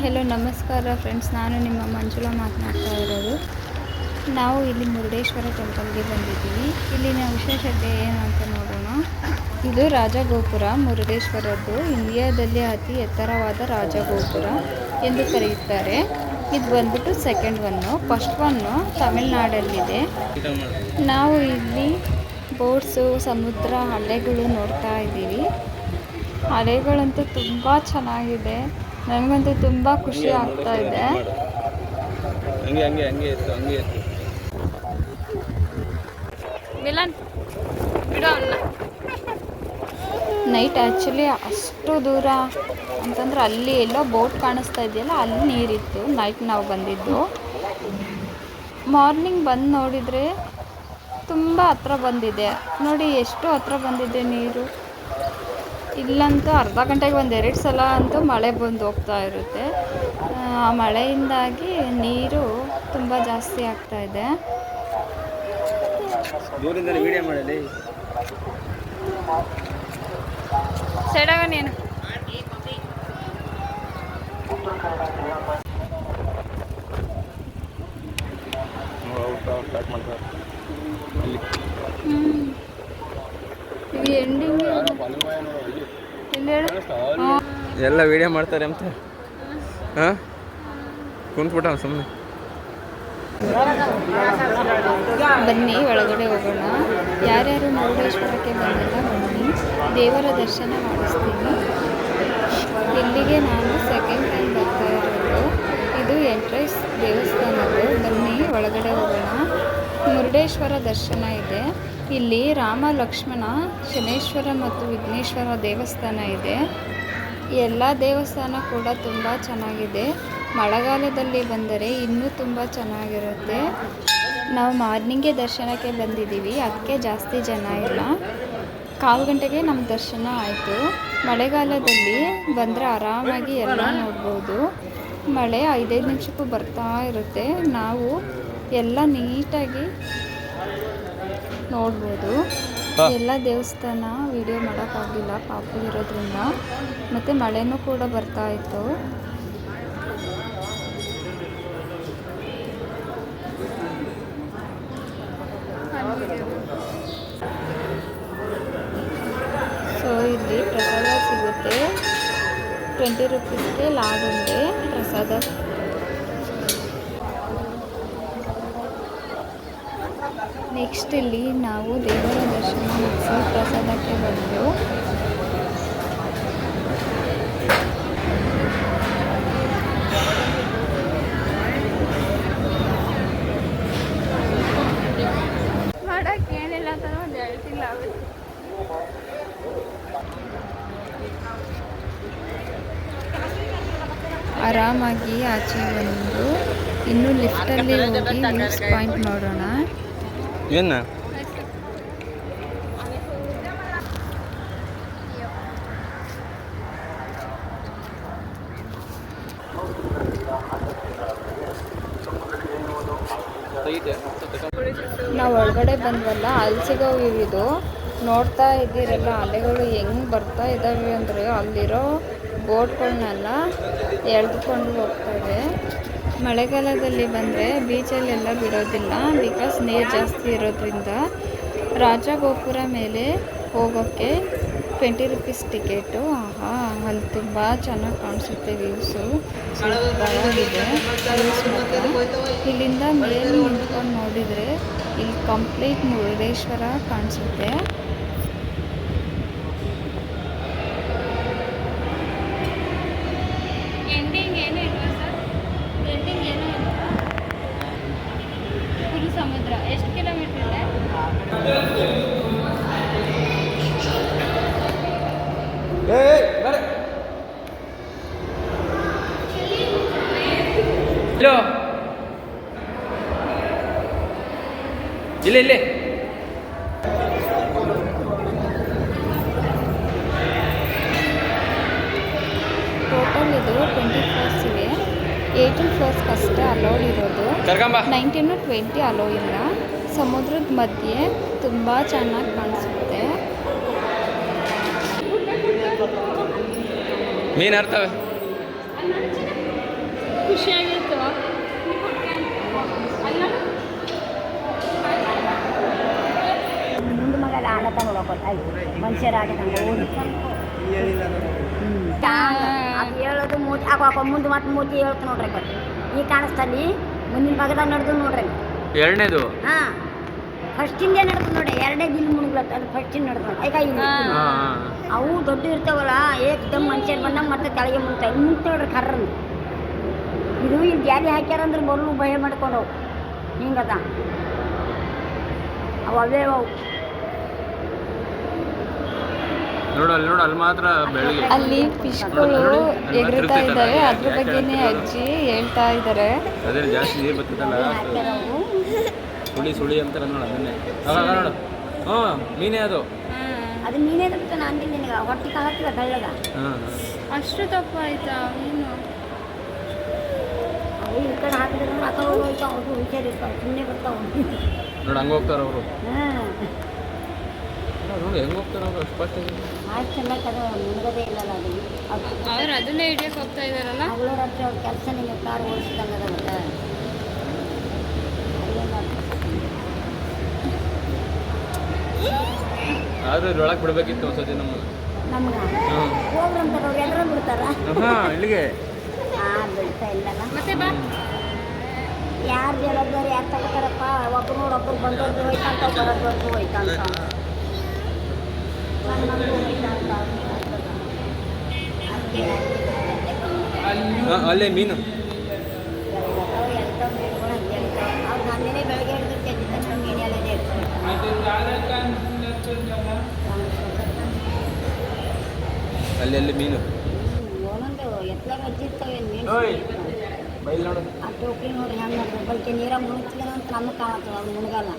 Hello, ನಮಸ್ಕಾರ friends. ನಾನು ನಿಮ್ಮ ಮಂಜುಳ ಮಾತನಾಡ್ತಾ ಇರೋದು. ನಾವು ಇಲ್ಲಿ ಮುರುಡೇಶ್ವರ ಟೆಂಪಲ್ಗೆ ಬಂದಿದ್ದೀವಿ. ಇಲ್ಲಿನ ವಿಶೇಷತೆ ಏನು ಅಂತ ನೋಡೋಣ. ಇದು ರಾಜಗೋಪುರ, ಮುರುಡೇಶ್ವರದ್ದು. ಇಂಡಿಯಾದಲ್ಲಿ ಅತಿ ಎತ್ತರವಾದ ರಾಜಗೋಪುರ ಎಂದು ಕರೆಯುತ್ತಾರೆ. ಇದು ಬಂದ್ಬಿಟ್ಟು ಸೆಕೆಂಡ್ ಒನ್ನು ಫಸ್ಟ್ ಒನ್ನು ತಮಿಳ್ನಾಡಲ್ಲಿದೆ. ನಾವು ಇಲ್ಲಿ ಬೋಟ್ಸು, ಸಮುದ್ರ ಅಲೆಗಳು ನೋಡ್ತಾ ಇದ್ದೀವಿ. ಅಲೆಗಳಂತೂ ತುಂಬ ಚೆನ್ನಾಗಿದೆ. ನನಗಂತೂ ತುಂಬ ಖುಷಿ ಆಗ್ತಾ ಇದೆ. ಹಂಗೆ ಹಂಗೆ ಹಂಗೆ ಇತ್ತು ಹಂಗೆ ಇತ್ತು. ಮಿಲನ್ ಬಿಡು ನೈಟ್ ಆ್ಯಕ್ಚುಲಿ ಅಷ್ಟು ದೂರ ಅಂತಂದ್ರೆ ಅಲ್ಲಿ ಎಲ್ಲೋ ಬೋಟ್ ಕಾಣಿಸ್ತಾ ಇದೆಯಲ್ಲ ಅಲ್ಲಿ ನೀರಿತ್ತು ನೈಟ್ ನಾವು ಬಂದಿದ್ದು. ಮಾರ್ನಿಂಗ್ ಬಂದು ನೋಡಿದರೆ ತುಂಬ ಹತ್ರ ಬಂದಿದೆ. ನೋಡಿ ಎಷ್ಟು ಹತ್ರ ಬಂದಿದೆ ನೀರು? ಇಲ್ಲಂತೂ ಅರ್ಧ ಗಂಟೆಗೆ ಒಂದು ಎರಡು ಸಲ ಅಂತೂ ಮಳೆ ಬಂದು ಹೋಗ್ತಾ ಇರುತ್ತೆ. ಆ ಮಳೆಯಿಂದಾಗಿ ನೀರು ತುಂಬ ಜಾಸ್ತಿ ಆಗ್ತಾ ಇದೆ. ನೀನು ಸ್ಟಾರ್ಟ್ ಮಾಡ್ತಾರೆ ಅಲ್ಲಿ ಇದು ಎಂಡಿಂಗ್ ಎಲ್ಲಿ ವಿಡಿಯೋ ಮಾಡ್ತಾರೆ ಅಂತ. ಹಾಂ? ಕುಂತ್ಬಿಟ್ಟ ಸುಮ್ಮನೆ ಬನ್ನಿ ಒಳಗಡೆ ಹೋಗೋಣ. ಯಾರ್ಯಾರು ಮುರುಡೇಶ್ವರಕ್ಕೆ ಬಂದಿಲ್ಲ ಬನ್ನಿ. ದೇವರ ದರ್ಶನ ಮಾಡಿಸ್ತೀನಿ. ಇಲ್ಲಿಗೆ ನಾನು ಸೆಕೆಂಡ್ ಟೈಮ್ ಬರ್ತಾ ಇರೋದು. ಇದು ಎಂಟ್ರೆನ್ಸ್ ದೇವಸ್ಥಾನದ್ದು. ಬನ್ನಿ ಒಳಗಡೆ ಹೋಗೋಣ. ಮುರುಡೇಶ್ವರ ದರ್ಶನ ಇದೆ. ಇಲ್ಲಿ ರಾಮ, ಲಕ್ಷ್ಮಣ, ಶನೇಶ್ವರ ಮತ್ತು ವಿಘ್ನೇಶ್ವರ ದೇವಸ್ಥಾನ ಇದೆ. ಎಲ್ಲ ದೇವಸ್ಥಾನ ಕೂಡ ತುಂಬ ಚೆನ್ನಾಗಿದೆ. ಮಳೆಗಾಲದಲ್ಲಿ ಬಂದರೆ ಇನ್ನೂ ತುಂಬ ಚೆನ್ನಾಗಿರುತ್ತೆ. ನಾವು ಮಾರ್ನಿಂಗೆ ದರ್ಶನಕ್ಕೆ ಬಂದಿದ್ದೀವಿ. ಅದಕ್ಕೆ ಜಾಸ್ತಿ ಜನ ಇಲ್ಲ. ಕಾಲು ಗಂಟೆಗೆ ನಮ್ಮ ದರ್ಶನ ಆಯಿತು. ಮಳೆಗಾಲದಲ್ಲಿ ಬಂದರೆ ಆರಾಮಾಗಿ ಎಲ್ಲ ನೋಡ್ಬೋದು. ಮಳೆ ಐದೈದು ನಿಮಿಷಕ್ಕೂ ಬರ್ತಾ ಇರುತ್ತೆ. ನಾವು ಎಲ್ಲ ನೀಟಾಗಿ ನೋಡ್ಬೋದು. ಎಲ್ಲ ದೇವಸ್ಥಾನ ವಿಡಿಯೋ ಮಾಡೋಕ್ಕಾಗಿಲ್ಲ ಪಾಪು ಇರೋದ್ರಿಂದ. ಮತ್ತು ಮಳೆನೂ ಕೂಡ ಬರ್ತಾ ಇತ್ತು. ಸೊ ಇಲ್ಲಿ ಪ್ರಸಾದ ಸಿಗುತ್ತೆ. ಟ್ವೆಂಟಿ ರುಪೀಸ್ಗೆ ಲಾಡುಂಡೆ ಪ್ರಸಾದ ನೆಕ್ಸ್ಟ್ ಇಲ್ಲಿ ನಾವು ದೇವರ ದರ್ಶನ ಮುಗಿಸಿ ಪ್ರಸಾದಕ್ಕೆ ಬಂದು ಆರಾಮಾಗಿ ಆಚೆ ಬಂದು ಇನ್ನು ಲಿಫ್ಟಲ್ಲಿ ಹೋಗಿ ವ್ಯೂಸ್ ಪಾಯಿಂಟ್ ನೋಡೋಣ. ಏನು? ನಾವು ಒಳಗಡೆ ಬಂದ್ವಲ್ಲ, ಅಲ್ಲಿ ಸಿಗೋ ಇದು. ನೋಡ್ತಾ ಇದ್ದೀರಲ್ಲ, ಅಲೆಗಳು ಹೆಂಗ್ ಬರ್ತಾ ಇದ್ದಾವೆ ಅಂದರೆ ಅಲ್ಲಿರೋ ಬೋಟ್ಗಳನ್ನೆಲ್ಲ ಎಳೆದುಕೊಂಡು ಹೋಗ್ತವೆ ಮಳೆಗಾಲದಲ್ಲಿ ಬಂದರೆ ಬೀಚಲ್ಲೆಲ್ಲ ಬಿಡೋದಿಲ್ಲ ಬಿಕಾಸ್ ನೀರು ಜಾಸ್ತಿ ಇರೋದ್ರಿಂದ ರಾಜಗೋಪುರ ಮೇಲೆ ಹೋಗೋಕ್ಕೆ ಟ್ವೆಂಟಿ ರುಪೀಸ್ ಟಿಕೆಟು. ಆಹಾ, ಅಲ್ಲಿ ತುಂಬ ಚೆನ್ನಾಗಿ ಕಾಣಿಸುತ್ತೆ ವ್ಯೂಸು ಮಾತ್ರ. ಇಲ್ಲಿಂದ ಮೇಲೆ ನಿಂತ್ಕೊಂಡು ನೋಡಿದರೆ ಇಲ್ಲಿ ಕಂಪ್ಲೀಟ್ ಮುರುಡೇಶ್ವರ ಕಾಣಿಸುತ್ತೆ ಎಂಡಿಂಗ್ ಏನೂ ಇಲ್ವಾ ಸರ್ ಎಂಡಿಂಗ್ ಏನೂ ಇಲ್ವಾ ಫುಲ್ ಸಮುದ್ರ ಎಷ್ಟು ಕಿಲೋಮೀಟ್ರ್ ಇದೆ ಇಲ್ಲೋ ಇಲ್ಲ ಇಲ್ಲೇ. ಟೋಟಲ್ ಇದು ಟ್ವೆಂಟಿ ಫ್ಲೋರ್ಸ್ ಇವೆ ಏಯ್ಟೀನ್ ಫ್ಲೋರ್ಸ್ ಅಷ್ಟೇ ಅಲೌಡ್ ಇರೋದು. ನೈನ್ಟೀನು ಟ್ವೆಂಟಿ ಅಲೋ ಇಲ್ಲ. ಸಮುದ್ರದ ಮಧ್ಯೆ ತುಂಬ ಚೆನ್ನಾಗಿ ಕಾಣಿಸುತ್ತೆ. ಮೀನು ಅರ್ತವೆ ಮನುಷ್ಯರಾಗಿ ಅದು ಹೇಳೋದು ಮೂತಿ ಆಗ ಮುಂದೆ ಮತ್ತೆ ಮೂತಿ ಹೇಳ್ತು ನೋಡ್ರಿ ಅಕ್ಕ. ಈ ಕಾಣಿಸ್ತಲ್ಲಿ ಮುಂದಿನ ಭಾಗದಾಗ ನಡೆದು ನೋಡ್ರಿ. ಎರಡನೇದು? ಹಾಂ. ಫಸ್ಟಿಂದ ನಡೆದು ನೋಡಿ ಎರಡನೇ ದಿನ ಮುಳುಗ್ಲತ್ತ. ಅದು ಫಸ್ಟಿಂದ ನಡೆದು ಈಗ ಅವು ದೊಡ್ಡ ಇರ್ತಾವಲ್ಲ ಏಕ್ದಮ್ ಮನುಷ್ಯರು ಬಂದಾಗ ಮತ್ತೆ ತಲೆಗೆ ಮುಂತ ಮುಂಚೆ ನೋಡ್ರಿ ಕರ್ರಂದು ಇದು ಇಲ್ಲಿ ಜಾಲಿ ಹಾಕ್ಯಾರಂದ್ರೆ ಮೊದಲು ಭಯ ಮಾಡ್ಕೊಂಡು ಹಿಂಗದ. ಅವು ಅವೇ ಅವು. ಅಲ್ಲಿ ನೋಡು ಅಲ್ಲಿ ಮಾತ್ರ ಬೆಳಿಗ್ಗೆ ಅಲ್ಲಿ ಫಿಶ್ಗಳು ಎಗರುತ್ತಾ ಇದ್ದಾರೆ. ಅದ್ರ ಬಗ್ಗೆನೇ ಅಜ್ಜಿ ಹೇಳ್ತಾ ಇದ್ದಾರೆ. ಅದೇ ಜಾಸ್ತಿ ನೀರು ಬರ್ತದಲ್ಲ ಹಾಕ್ಯಾರ ಅವು ಸುಳಿ ಸುಳಿ ಅಂತಾರೆ ನೋಡು ಅದನ್ನೇ. ಅವಾಗ ನೋಡು. ಹ್ಞೂ ಮೀನೇ ಅದು. ಅದು ಮೀನೇ ಅಂತ ನಾನು ನಿನಗೆ ಹೊಟ್ಟೆ ಕಾಲತ್ತಿಲ್ಲ ಬೆಳ್ಳಗ? ಅಷ್ಟು ತಪ್ಪು ಆಯ್ತಾ ಏನು? ಅವು ಈ ಕಡೆ ಹಾಕಿದ್ರೆ ಆ ಕಡೆ ಅವ್ರು ಅವು ಹುಷಾರಿರ್ತಾವೆ. ಸುಮ್ಮನೆ ಬರ್ತಾವ. ನೋಡು ಹಂಗೆ ಹೋಗ್ತಾರ ಅವರು. ಹಾಂ ನೋಡಿ ಹೆಂಗೆ ಹೋಗ್ತಾರ ಅವರು? ಅಷ್ಟು ಫಾಸ್ಟ್ ಅಷ್ಟು ಚೆಂದ ಕದ ಮುಳುಗದೇ ಇಲ್ಲಲ್ಲ ಅದು. ಅದು ಅವ್ರು ಅದನ್ನೇ ಹಿಡಿಯಕ್ಕೆ ಹೋಗ್ತಾ ಇದಾರಲ್ಲ ಹಗಲು ರಾತ್ರಿ ಅವ್ರ ಕೆಲಸ ನಿಮಗೆ ಕಾರ್ ಓಡಿಸಿದಂಗೆ ಅದ ಆದ್ರೆ ಇದ್ರೊಳಗೆ ಬಿಡ್ಬೇಕಿತ್ತು ಒಂದ್ಸತಿ ನಮ್ಮ ನಮ್ಗೆ ಹಾಂ. ಹೋಗ್ರಂತಾರೆ ಅವ್ರು ಎದ್ರ ಬಿಡ್ತಾರ ಹಾಂ ಇಲ್ಲಿಗೆ. ಹಾಂ ಬಿಡ್ತಾ ಇಲ್ಲಲ್ಲ. ಮತ್ತೆ ಬಾ. ಯಾರು ಜವಾಬ್ದಾರಿ ಯಾರು ತಗೋತಾರಪ್ಪ? ಒಬ್ರು ನೋಡೊಬ್ರು ಒಬ್ಬರು ಬಂದವ್ರದ್ದು ಹೋಯ್ತಂತ ಬರೋದವ್ರದ್ದು ಹೋಯ್ತಂತ ಅಲ್ಲಿ ಅಲ್ಲಿ ಮೀನು. ಅಲ್ಲೆಲ್ಲಿ ಮೀನು? ಬೈಲ್ ನೋಡು. ಆ ಟೋಕರಿ ನೋಡಿ ಹೆಂಗೆ ಬಲ್ಕೆ ನೀರ ಮುಳುಗ್ತಿಲ್ಲ ಅಂತ ನಮಗೆ ಕಾಣತ್ತವ ಅದು ಮುಳುಗಲ್ಲ.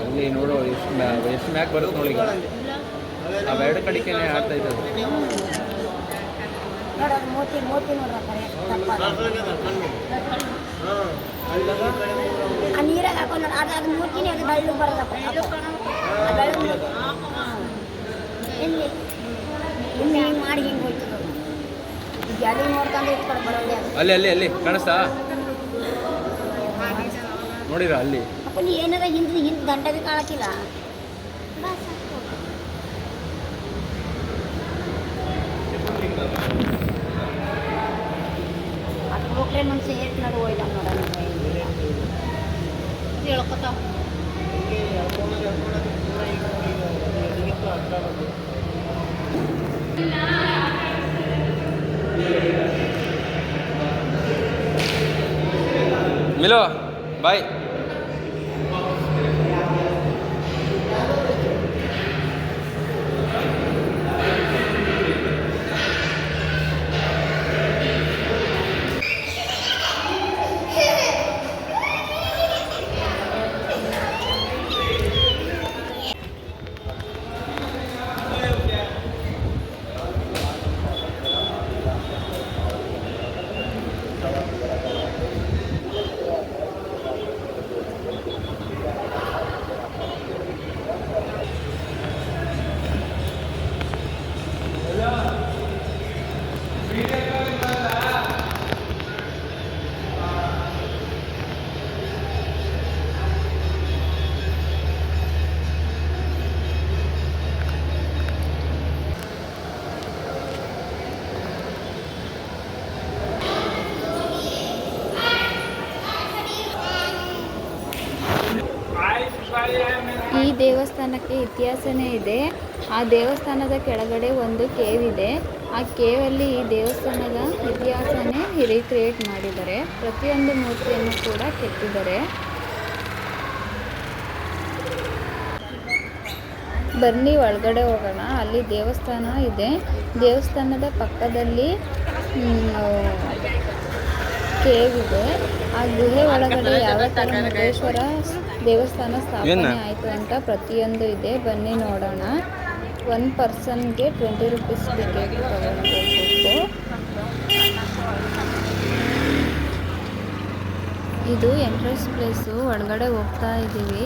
ಅಲ್ಲಿ ನೋಡು ಎಷ್ಟು ಎಷ್ಟು ಮ್ಯಾಕ್ ಬರುತ್ತೆ ನೋಡಿ. ಅವೆರಡು ಕಡೆಗೆ ಆಡ್ತಾ ಇದ್ದಾರೆ ನೀರಾಗ ಮಾಡಿ ಅಲ್ಲಿ ಅಲ್ಲಿ ಅಲ್ಲಿ, ಕಾಣಿಸ್ತಾ? ನೋಡಿರ ಅಲ್ಲಿ? ಅಪ್ಪ ನೀ ಏನಾರ ಹಿಂದೆ ಹಿಂದೆ ದಂಡ ಭೀ ಕಾಣಕ್ಕಿಲ್ಲ ಅದು ಹೋಗ್ರೆ ಮನುಷ್ಯ ಎಷ್ಟು ನಡು ಹೋಯ್ದ ನೋಡೋಣ ಹೇಳ್ಕೊತಾವ ಮಿಲೋ ಬಾಯ್ ಈ ದೇವಸ್ಥಾನಕ್ಕೆ ಇತಿಹಾಸನೇ ಇದೆ. ಆ ದೇವಸ್ಥಾನದ ಕೆಳಗಡೆ ಒಂದು ಕೇವ್ ಇದೆ. ಆ ಕೇವಲ್ಲಿ ಈ ದೇವಸ್ಥಾನದ ಇತಿಹಾಸನೇ ರೀಕ್ರಿಯೇಟ್ ಮಾಡಿದ್ದಾರೆ. ಪ್ರತಿಯೊಂದು ಮೂರ್ತಿಯನ್ನು ಕೂಡ ಕೆತ್ತಿದ್ದಾರೆ. ಬನ್ನಿ ಒಳಗಡೆ ಹೋಗೋಣ. ಅಲ್ಲಿ ದೇವಸ್ಥಾನ ಇದೆ. ದೇವಸ್ಥಾನದ ಪಕ್ಕದಲ್ಲಿ ಕೇವ್ ಇದೆ. ಆ ಗುಹೆ ಒಳಗಡೆ ಯಾವ ಥರ ದೇವಸ್ಥಾನ ಸ್ಥಾಪನೆ? ಆಯಿತು ಅಂತ ಪ್ರತಿಯೊಂದು ಇದೆ. ಬನ್ನಿ ನೋಡೋಣ. ಒನ್ ಪರ್ಸನ್ಗೆ ಟ್ವೆಂಟಿ ರುಪೀಸ್ ಟಿಕೆಟ್ ತಗೊಳ್ಬೇಕು. ಇದು ಎಂಟ್ರೆನ್ಸ್ ಪ್ಲೇಸು ಒಳಗಡೆ ಹೋಗ್ತಾ ಇದ್ದೀವಿ.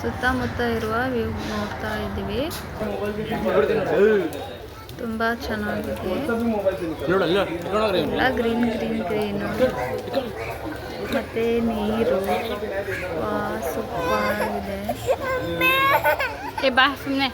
ಸುತ್ತಮುತ್ತ ಇರುವ ವ್ಯೂ ನೋಡ್ತಾ ಇದ್ದೀವಿ. ತುಂಬ ಚೆನ್ನಾಗಿದೆ. ಎಲ್ಲ ಗ್ರೀನ್ ಗ್ರೀನ್ ಗ್ರೀನು ಮತ್ತು ನೀರು ಸೂಪರಾಗಿದೆ ಏ ಬಾ ಸುಮ್ಮನೆ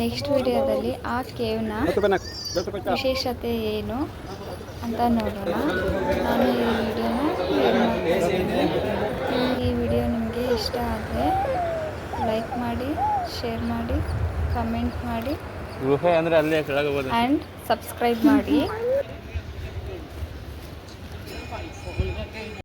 ನೆಕ್ಸ್ಟ್ ವಿಡಿಯೋದಲ್ಲಿ ಆ ಕೇವ್ನ ವಿಶೇಷತೆ ಏನು ಅಂತ ನೋಡೋಣ. ನಾನು ಈ ವಿಡಿಯೋನ ಈ ವಿಡಿಯೋ ನಿಮಗೆ ಇಷ್ಟ ಆದರೆ ಲೈಕ್ ಮಾಡಿ ಶೇರ್ ಮಾಡಿ ಕಮೆಂಟ್ ಮಾಡಿ ಗುಹೆ ಅಂದರೆ ಅಲ್ಲೇ ಕೆಳಗೆ ಆ್ಯಂಡ್ ಸಬ್ಸ್ಕ್ರೈಬ್ ಮಾಡಿ.